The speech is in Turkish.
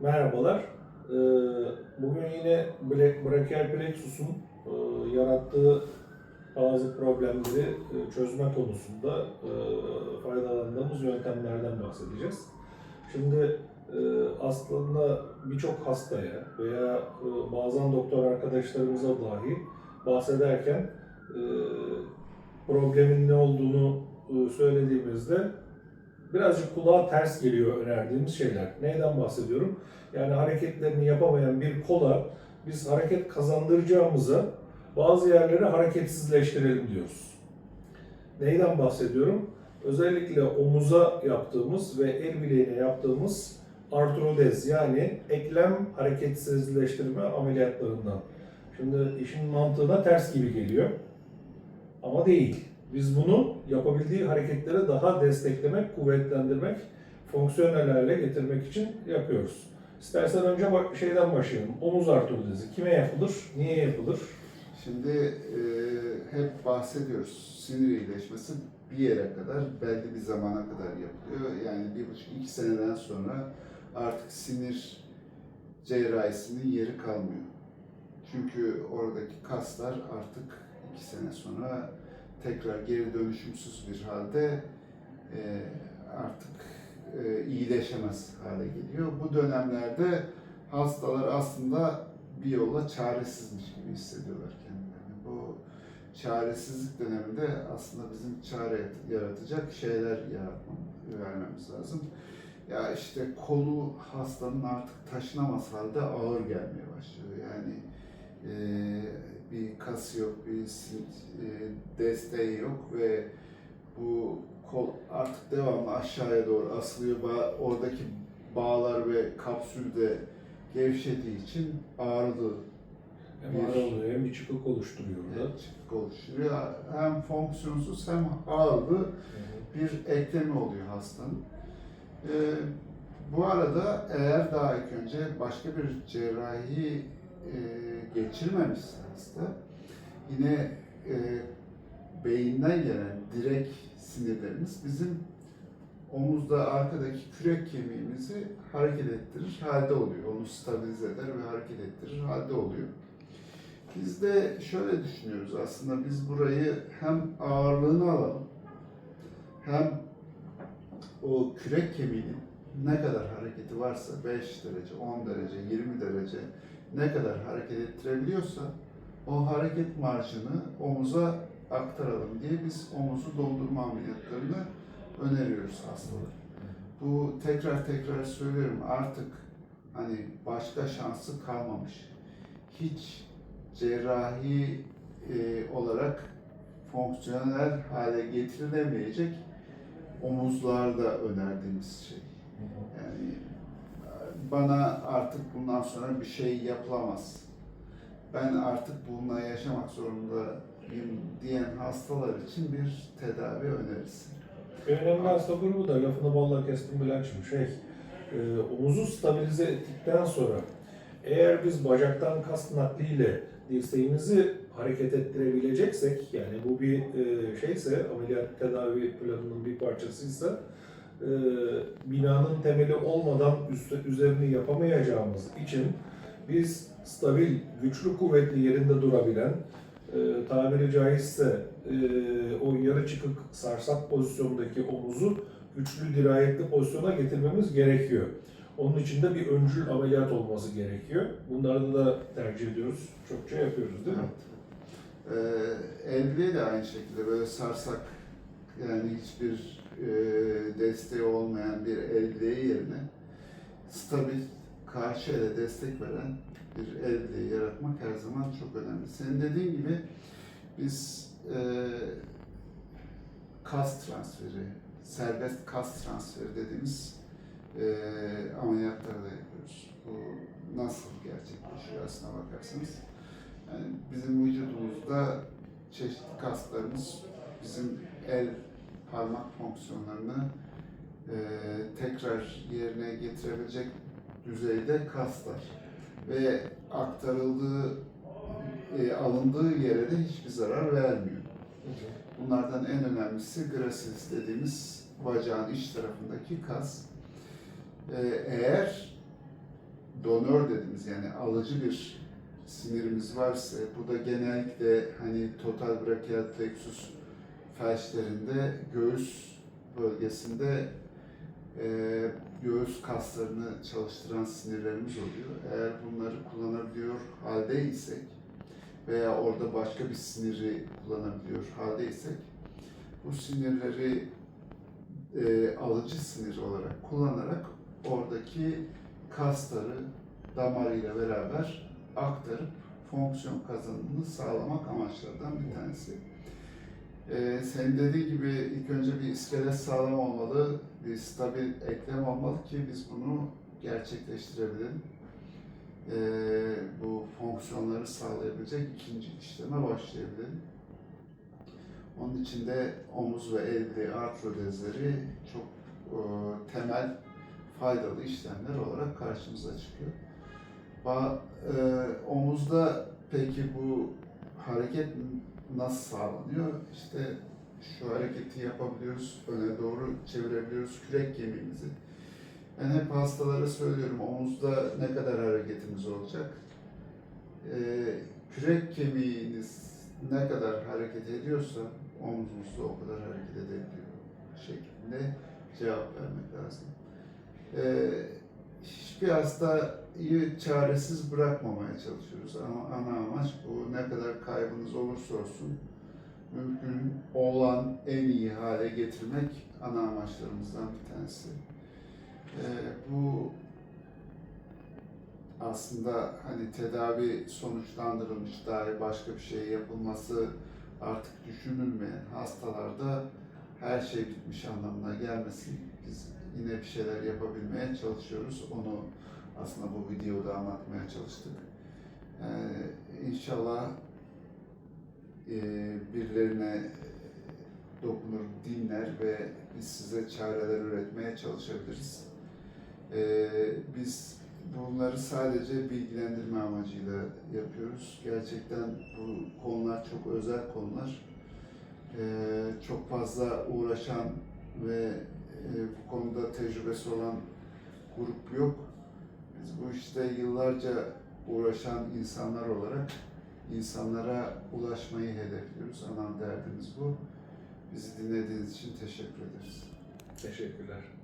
Merhabalar. Ee, Bugün yine brachial plexus'un e, yarattığı bazı problemleri e, çözme konusunda e, faydalandığımız yöntemlerden bahsedeceğiz. Şimdi aslında birçok hastaya veya bazen doktor arkadaşlarımıza dahi bahsederken problemin ne olduğunu söylediğimizde birazcık kulağa ters geliyor önerdiğimiz şeyler. Neyden bahsediyorum? Yani hareketlerini yapamayan bir kola biz hareket kazandıracağımıza bazı yerleri hareketsizleştirelim diyoruz. Neyden bahsediyorum? Özellikle omuza yaptığımız ve el bileğine yaptığımız artrodez yani eklem hareketsizleştirme ameliyatlarından. Şimdi işin mantığına ters gibi geliyor. Ama değil. Biz bunu yapabildiği hareketleri daha desteklemek, kuvvetlendirmek, fonksiyonel hale getirmek için yapıyoruz. İstersen önce ba- şeyden başlayalım. Omuz artrodezi kime yapılır, niye yapılır? Şimdi e, hep bahsediyoruz sinir iyileşmesi bir yere kadar belli bir zamana kadar yapılıyor. Yani bir buçuk iki seneden sonra artık sinir cerrahisinin yeri kalmıyor. Çünkü oradaki kaslar artık iki sene sonra tekrar geri dönüşümsüz bir halde e, artık e, iyileşemez hale geliyor. Bu dönemlerde hastalar aslında bir yolla çaresizmiş gibi hissediyorlar kendilerini. Bu çaresizlik döneminde aslında bizim çare yaratacak şeyler yaratmamız, vermemiz lazım. Ya işte kolu hastanın artık taşınamaz halde ağır gelmeye başlıyor. Yani e, bir kas yok, bir e, desteği yok ve bu kol artık devamlı aşağıya doğru asılıyor. Oradaki bağlar ve kapsül de gevşediği için ağrılı Hem Bir- ağrı oluyor hem bir çıkık oluşturuyor da. çıkık oluşturuyor. Hem fonksiyonsuz hem ağrılı bir eklemi oluyor hastanın. Ee, bu arada eğer daha ilk önce başka bir cerrahi e, geçirmemişse hasta yine e, beyinden gelen direk sinirlerimiz bizim omuzda arkadaki kürek kemiğimizi hareket ettirir halde oluyor. Onu stabilize eder ve hareket ettirir halde oluyor. Biz de şöyle düşünüyoruz aslında biz burayı hem ağırlığını alalım hem o kürek kemiğinin ne kadar hareketi varsa 5 derece, 10 derece, 20 derece ne kadar hareket ettirebiliyorsa o hareket marjını omuza aktaralım diye biz omuzu doldurma ameliyatlarını öneriyoruz hastalara. Bu tekrar tekrar söylüyorum artık hani başka şansı kalmamış. Hiç cerrahi e, olarak fonksiyonel hale getirilemeyecek omuzlarda önerdiğimiz şey. Yani bana artık bundan sonra bir şey yapılamaz. Ben artık bununla yaşamak zorundayım diyen hastalar için bir tedavi önerisi. Önemli hasta grubu da lafını balla kestim Bülent'ciğim şey, e, omuzu stabilize ettikten sonra eğer biz bacaktan kas nakliyle dirseğimizi hareket ettirebileceksek, yani bu bir e, şeyse, ameliyat tedavi planının bir parçasıysa, e, binanın temeli olmadan üst, üzerini yapamayacağımız için biz stabil, güçlü, kuvvetli yerinde durabilen, e, tabiri caizse e, o yarı çıkık sarsak pozisyondaki omuzu güçlü dirayetli pozisyona getirmemiz gerekiyor. Onun için de bir öncül ameliyat olması gerekiyor. Bunları da tercih ediyoruz. Çokça yapıyoruz değil mi? Ee, el bileği de aynı şekilde böyle sarsak yani hiçbir e, desteği olmayan bir el yerine stabil karşı ele destek veren bir el yaratmak her zaman çok önemli. Senin dediğin gibi biz e, kas transferi, serbest kas transferi dediğimiz e, ameliyatları da yapıyoruz. Bu nasıl gerçekleşiyor aslına bakarsanız. Yani bizim vücudumuzda çeşitli kaslarımız bizim el parmak fonksiyonlarını e, tekrar yerine getirebilecek düzeyde kaslar ve aktarıldığı e, alındığı yere de hiçbir zarar vermiyor. Bunlardan en önemlisi gracilis dediğimiz bacağın iç tarafındaki kas. Ee, eğer donör dediğimiz yani alıcı bir sinirimiz varsa bu da genellikle hani total brachial plexus felçlerinde göğüs bölgesinde e, göğüs kaslarını çalıştıran sinirlerimiz oluyor. Eğer bunları kullanabiliyor haldeysek veya orada başka bir siniri kullanabiliyor haldeysek bu sinirleri e, alıcı sinir olarak kullanarak oradaki kasları damarıyla beraber aktarıp fonksiyon kazanımını sağlamak amaçlardan bir tanesi. Ee, senin dediğin gibi ilk önce bir iskelet sağlam olmalı, bir stabil eklem olmalı ki biz bunu gerçekleştirebilelim. Ee, bu fonksiyonları sağlayabilecek ikinci işleme başlayabilelim. Onun için de omuz ve el bileği artrodezleri çok e, temel faydalı işlemler olarak karşımıza çıkıyor. Ba, e, omuzda peki bu hareket nasıl sağlanıyor? İşte şu hareketi yapabiliyoruz, öne doğru çevirebiliyoruz kürek kemiğimizi. Ben hep hastalara söylüyorum, omuzda ne kadar hareketimiz olacak? E, kürek kemiğiniz ne kadar hareket ediyorsa omzunuz da o kadar hareket edebiliyor şeklinde cevap vermek lazım. Ee, hiçbir hastayı çaresiz bırakmamaya çalışıyoruz ama ana amaç bu ne kadar kaybınız olursa olsun mümkün olan en iyi hale getirmek ana amaçlarımızdan bir tanesi. Ee, bu aslında hani tedavi sonuçlandırılmış dahi başka bir şey yapılması artık düşünülmeyen hastalarda her şey bitmiş anlamına gelmesin. Biz yine bir şeyler yapabilmeye çalışıyoruz. Onu aslında bu videoda anlatmaya çalıştık. Ee, inşallah e, birilerine dokunur, dinler ve biz size çareler üretmeye çalışabiliriz. Ee, biz bunları sadece bilgilendirme amacıyla yapıyoruz. Gerçekten bu konular çok özel konular. Ee, çok fazla uğraşan ve e, bu konuda tecrübesi olan grup yok. Bu işte yıllarca uğraşan insanlar olarak insanlara ulaşmayı hedefliyoruz. Ana derdimiz bu. Bizi dinlediğiniz için teşekkür ederiz. Teşekkürler.